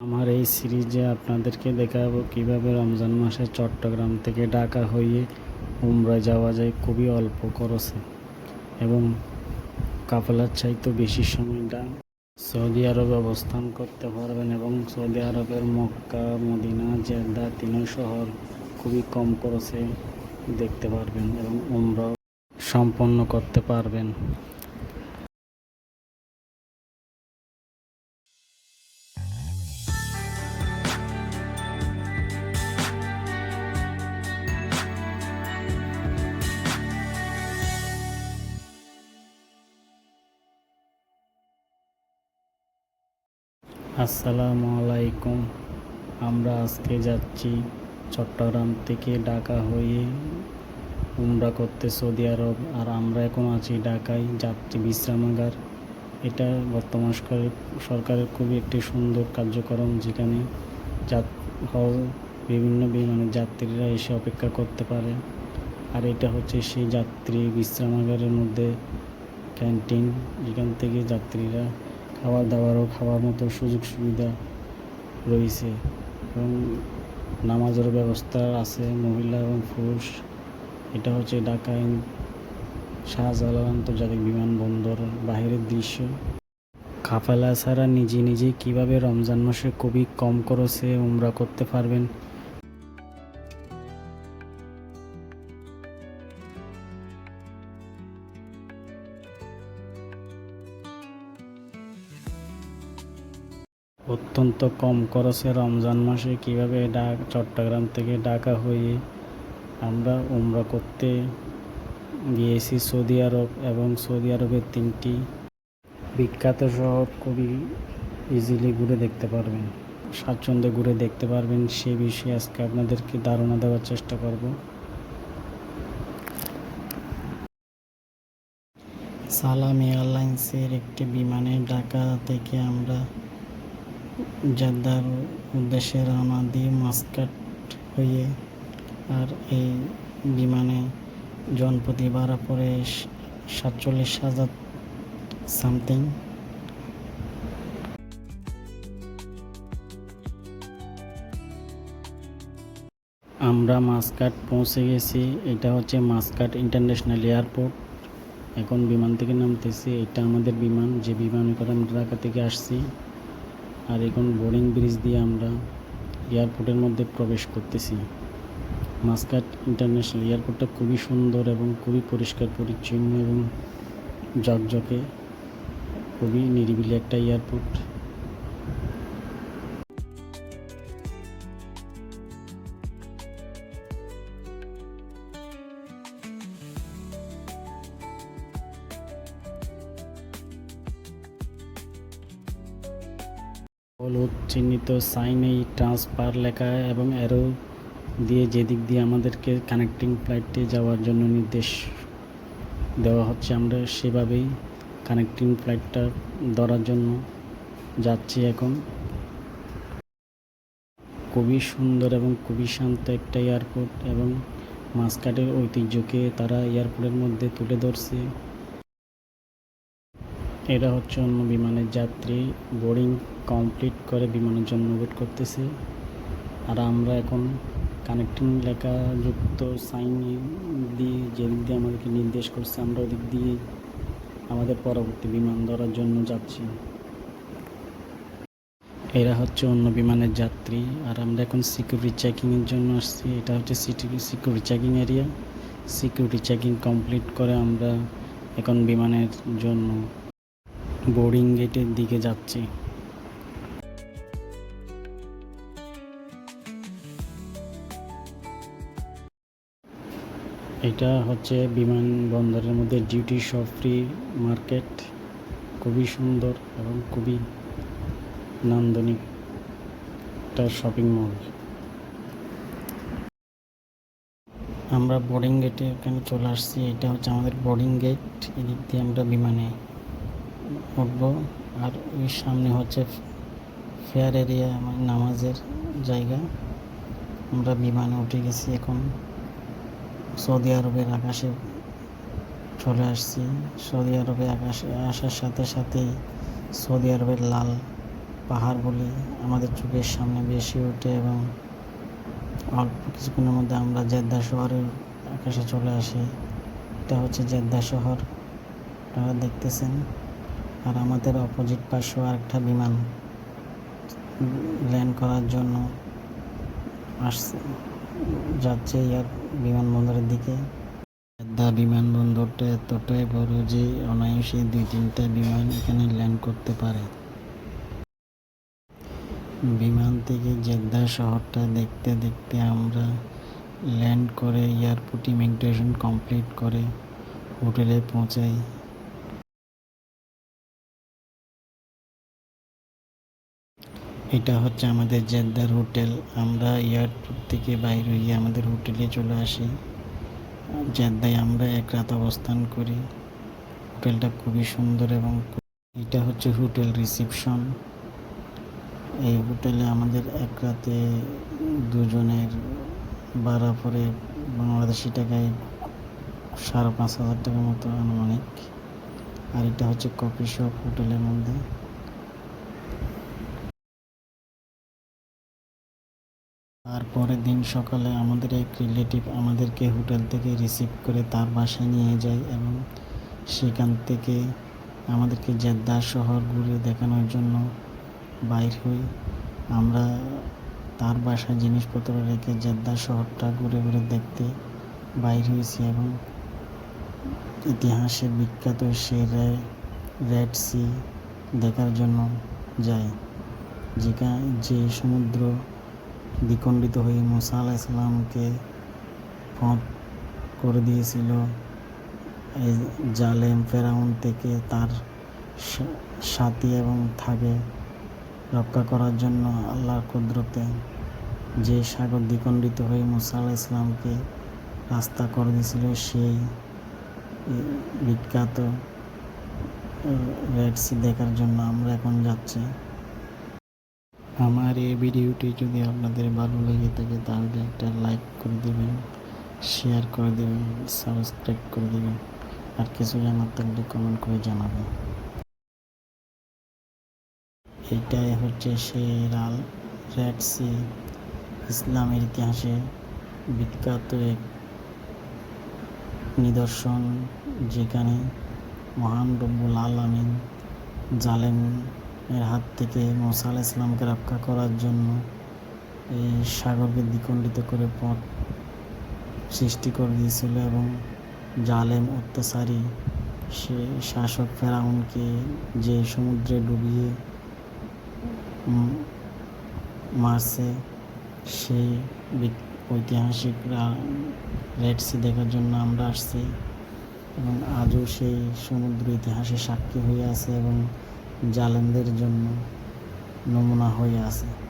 আমার এই সিরিজে আপনাদেরকে দেখাবো কীভাবে রমজান মাসে চট্টগ্রাম থেকে ঢাকা হয়ে উমরা যাওয়া যায় খুবই অল্প খরচে এবং কাফেলার চাইতে বেশি সময়টা সৌদি আরবে অবস্থান করতে পারবেন এবং সৌদি আরবের মক্কা, মদিনা, জেদ্দা তিনই শহর খুবই কম খরচে দেখতে পারবেন এবং উমরা সম্পন্ন করতে পারবেন। আসসালামু আলাইকুম। আমরা আজকে যাচ্ছি চট্টগ্রাম থেকে ঢাকা হয়ে উমরা করতে সৌদি আরব, আর আমরা এখন আছি ঢাকায় যাত্রী বিশ্রামাগার। এটা বর্তমান সরকারের সরকারের খুবই একটি সুন্দর কার্যক্রম যেখানে যাত বিভিন্ন বিমানের যাত্রীরা এসে অপেক্ষা করতে পারে। আর এটা হচ্ছে সেই যাত্রী বিশ্রামাগারের মধ্যে ক্যান্টিন, যেখান থেকে যাত্রীরা খাবার দাবারও খাওয়ার মতো সুযোগ সুবিধা রয়েছে এবং নামাজের ব্যবস্থা আছে, মহিলা এবং পুরুষ। এটা হচ্ছে ঢাকা শাহজালাল আন্তর্জাতিক বিমানবন্দর বাহিরের দৃশ্য। কাফেলা ছাড়া নিজে নিজে কীভাবে রমজান মাসে খুবই কম খরচে উমরা করতে পারবেন? অত্যন্ত কম খরচে রমজান মাসে কীভাবে ঢাকা চট্টগ্রাম থেকে ঢাকা হয়ে আমরা উমরা করতে গিয়েছি সৌদি আরব এবং সৌদি আরবের তিনটি বিখ্যাত শহর খুবই ইজিলি ঘুরে দেখতে পারবেন, স্বাচ্ছন্দ্যে ঘুরে দেখতে পারবেন। সে বিষয়ে আজকে আপনাদেরকে ধারণা দেওয়ার চেষ্টা করব। সালাম এয়ারলাইন্সের একটি বিমানে ঢাকা থেকে আমরা জেদ্দার উদ্দেশ্যে রওনা দিই মাস্কাট হয়ে আর এই বিমানে জনপ্রতি ভাড়া পড়ে সাতচল্লিশ হাজার সামথিং। আমরা মাস্কাট পৌঁছে গেছি। এটা হচ্ছে মাস্কাট ইন্টারন্যাশনাল এয়ারপোর্ট। এখন বিমান থেকে নামতেছি। এটা আমাদের বিমান। যে বিমান করে আমরা ঢাকা থেকে আসছি আর এখন বোর্ডিং ব্রিজ দিয়ে আমরা এয়ারপোর্টের মধ্যে প্রবেশ করতেছি। মাসকাট ইন্টারন্যাশনাল এয়ারপোর্টটা খুবই সুন্দর এবং খুবই পরিষ্কার, পরিচ্ছন্ন এবং ঝকঝকে, খুবই নিরিবিলি একটা এয়ারপোর্ট। হলুদ চিহ্নিত সাইন এই ট্রান্সফার লেখা এবং অ্যারো দিয়ে যেদিক দিয়ে আমাদেরকে কানেক্টিং ফ্লাইটে যাওয়ার জন্য নির্দেশ দেওয়া হচ্ছে, আমরা সেভাবেই কানেক্টিং ফ্লাইটটা ধরার জন্য যাচ্ছি এখন। খুবই সুন্দর এবং খুবই শান্ত একটা এয়ারপোর্ট এবং মাসকাটের ঐতিহ্যকে তারা এয়ারপোর্টের মধ্যে তুলে ধরছে। এটা হচ্ছে অন্য বিমানের যাত্রী। বোর্ডিং কমপ্লিট করে বিমানের জন্য ওয়েট করতেছে। আর আমরা এখন কানেক্টিং লেখা যুক্ত সাইন দিয়ে যেদিক দিয়ে আমাদেরকে নির্দেশ করছে, আমরা ওদিক দিয়ে আমাদের পরবর্তী বিমান ধরার জন্য যাচ্ছি। এরা হচ্ছে অন্য বিমানের যাত্রী। আর আমরা এখন সিকিউরিটি চেকিংয়ের জন্য আসছি। এটা হচ্ছে city security checking area security checking complete করে আমরা এখন বিমানের জন্য বোর্ডিং গেটের দিকে যাচ্ছি। এটা হচ্ছে বিমানবন্দরের মধ্যে ডিউটি শপ ফ্রি মার্কেট খুবই সুন্দর এবং খুবই নান্দনিক একটা শপিং মল আমরা বোর্ডিং গেটে এখানে চলে আসছি। এটা হচ্ছে আমাদের বোর্ডিং গেট এদিক দিয়ে আমরা বিমানে উঠব। আর ওই সামনে হচ্ছে ফেয়ার এরিয়া আমার নামাজের জায়গা। আমরা বিমানে উঠে গেছি এখন। সৌদি আরবের আকাশে চলে আসছি। সৌদি আরবে আকাশে, আসার সাথে সাথেই সৌদি আরবের লাল পাহাড়গুলি আমাদের চোখের সামনে বেশি ওঠে এবং অল্প কিছুক্ষণের মধ্যে আমরা জেদ্দা শহরের আকাশে চলে আসি। এটা হচ্ছে জেদ্দা শহর। আপনারা দেখতেছেন। আর আমাদের অপোজিট পাশেও আরেকটা বিমান ল্যান্ড করার জন্য আসছে, যাচ্ছে ইয়ার বিমানবন্দরের দিকে। জেদ্দা বিমানবন্দরটা এতটাই বড় যে অনায়াসে দুই তিনটা বিমান এখানে ল্যান্ড করতে পারে। বিমান থেকে জেদ্দা শহরটা দেখতে দেখতে আমরা ল্যান্ড করে এয়ারপোর্ট ইমিগ্রেশন কমপ্লিট করে হোটেলে পৌঁছাই। এটা হচ্ছে আমাদের জেদ্দার হোটেল। আমরা এয়ারপোর্ট থেকে বাইরে হয়ে আমাদের হোটেলে চলে আসি। জেদ্দায় আমরা এক রাত অবস্থান করি। হোটেলটা খুবই সুন্দর এবং এটা হচ্ছে হোটেল রিসেপশন। এই হোটেলে আমাদের এক রাতে দুজনের ভাড়া পড়ে বাংলাদেশি টাকায় সাড়ে পাঁচ হাজার টাকার মতো আনুমানিক। আর এটা হচ্ছে কফি শপ হোটেলের মধ্যে। পরের দিন সকালে আমাদের এক রিলেটিভ আমাদেরকে হোটেল থেকে রিসিভ করে তার বাসায় নিয়ে যায় এবং সেখান থেকে আমাদেরকে জেদ্দা শহর ঘুরে দেখানোর জন্য বাইর হই। আমরা তার বাসায় জিনিসপত্র রেখে জেদ্দা শহরটা ঘুরে ঘুরে দেখতে বাইর হয়েছি এবং ইতিহাসে বিখ্যাত সে রেড সি দেখার জন্য যায়। যেখানে যে সমুদ্র দ্বিখণ্ডিত হয়ে মুসা আলাহ ইসলামকে পথ করে দিয়েছিল। এই জালেম ফেরাউন থেকে তার সাথী এবং থাকে রক্ষা করার জন্য আল্লাহর কুদরতে যে সাগর দ্বিখণ্ডিত হয়ে মুসা আলাহ ইসলামকে রাস্তা করে দিয়েছিল, সেই বিখ্যাত রেড সি দেখার জন্য আমরা এখন যাচ্ছি। আমার এই ভিডিওটি যদি আপনাদের ভালো লেগে থাকে, তাহলে একটা লাইক করে দেবেন শেয়ার করে দেবেন সাবস্ক্রাইব করে দেবেন, আর কিছু জানার থাকলে কমেন্ট করে জানাবেন। এটাই হচ্ছে সেই রাল রেড ইসলামের ইতিহাসে বিখ্যাত এক নিদর্শন, যেখানে মহান রব্বুল আলমিন জালেমের হাত থেকে মোসা আলাহ ইসলামকে রক্ষা করার জন্য এই সাগরকে দ্বিখণ্ডিত করে পথ সৃষ্টি করে দিয়েছিল এবং জালেম অত্যাচারী, সে শাসক ফেরাউনকে যে সমুদ্রে ডুবিয়ে মারছে, সেই ঐতিহাসিক রেড সি দেখার জন্য আমরা আসছি এবং আজও সেই সমুদ্র ইতিহাসে সাক্ষী হয়ে আছে এবং জালেমদের জন্য নমুনা হয়ে আছে।